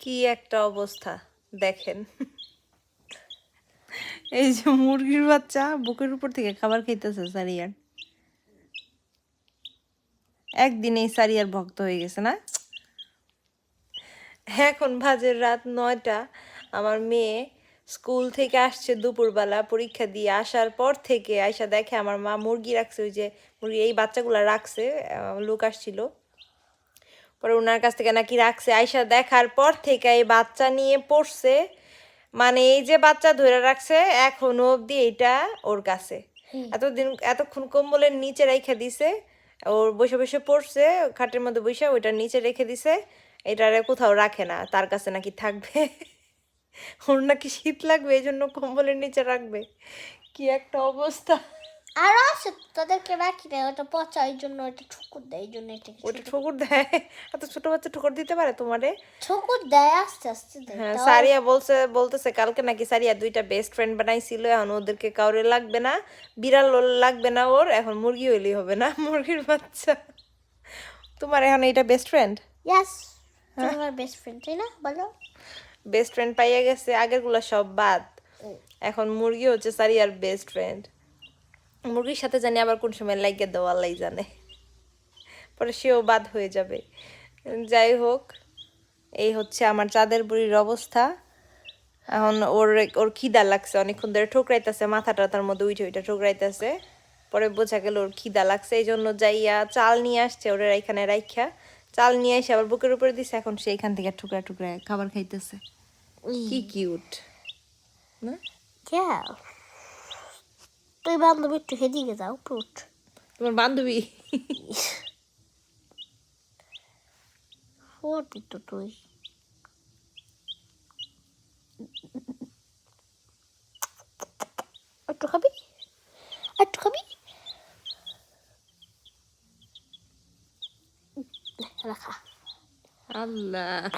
কি একটা অবস্থা দেখেন। এই যে মুরগির বাচ্চা বুকের উপর থেকে খাবার খাইতেছে সারিয়ার। একদিনেই সারিয়ার ভক্ত হয়ে গেছে না? এখন বাজে রাত নয়টা। আমার মেয়ে স্কুল থেকে আসছে দুপুরবেলা পরীক্ষা দিয়ে আসার পর থেকে আয়সা দেখে আমার মা মুরগি রাখছে ওই যে মুরগি এই বাচ্চাগুলো রাখছে লোক আসছিল। পরে ওনার কাছ থেকে নাকি রাখছে। আয়সা দেখার পর থেকে এই বাচ্চা নিয়ে পড়ছে। মানে এই যে বাচ্চা ধরে রাখছে এখনও অবধি এটা ওর কাছে। এতদিন এতক্ষণ কম্বলের নিচে রেখে দিছে। ওর বসে বসে পড়ছে খাটের মধ্যে বসে ওইটার নিচে রেখে দিছে। এটারে কোথাও রাখে না তার কাছে নাকি থাকবে। ওর নাকি শীত লাগবে এই জন্য কম্বলের নিচে রাখবে। কি একটা অবস্থা। আর আছে তাদেরকে রাখি না ওটা পচা এই জন্য এটা ঠুকুর দেয় এই জন্য এটা ওটা ঠুকুর দেয়? এত ছোট বাচ্চা ঠুকুর দিতে পারে তোমারে? ঠুকুর দেয় আস্তে আস্তে দেয়। হ্যাঁ সারিয়া বলছে বলতেছে কালকে নাকি সারিয়া দুইটা বেস্ট ফ্রেন্ড বানাইছিল এখন ওদেরকে কাউরে লাগবে না। বিড়াল লাগবে না ওর এখন মুরগি হইলেই হবে না মুরগির বাচ্চা। তোমার এখন এটা বেস্ট ফ্রেন্ড ইয়াস। তোমার বেস্ট ফ্রেন্ড তাই না? বলো। বেস্ট ফ্রেন্ড পাইয়া গেছে আগেরগুলো সব বাদ। এখন মুরগি হচ্ছে সারিয়ার বেস্ট ফ্রেন্ড মুরগির সাথে জানি আবার কোন সময় লাগিয়ে দেওয়া আল্লাহ জানে। পরে সেও বাদ হয়ে যাবে। যাই হোক এই হচ্ছে আমার চাঁদের বুড়ির অবস্থা। এখন ওর ওর খিদা লাগছে অনেকক্ষণ ধরে ঠোকরাইতেছে মাথাটা তার মধ্যে উঠে উঠে ঠোকরাইতেছে। পরে বোঝা গেল ওর খিদা লাগছে এই জন্য যাইয়া চাল নিয়ে আসছে ওরা এখানে রাইখা। চাল নিয়ে এসে আবার বুকের উপরে দিছে এখন সে এখান থেকে টুকরা টুকরা খাবার খাইতেছে। কি কিউট না. তুই বান্ধবী একটু হেদিকে যাও পুট তোমার বান্ধবী ফোটি তো তুই একটু খাবি একটু খাবি রাখা আল্লাহ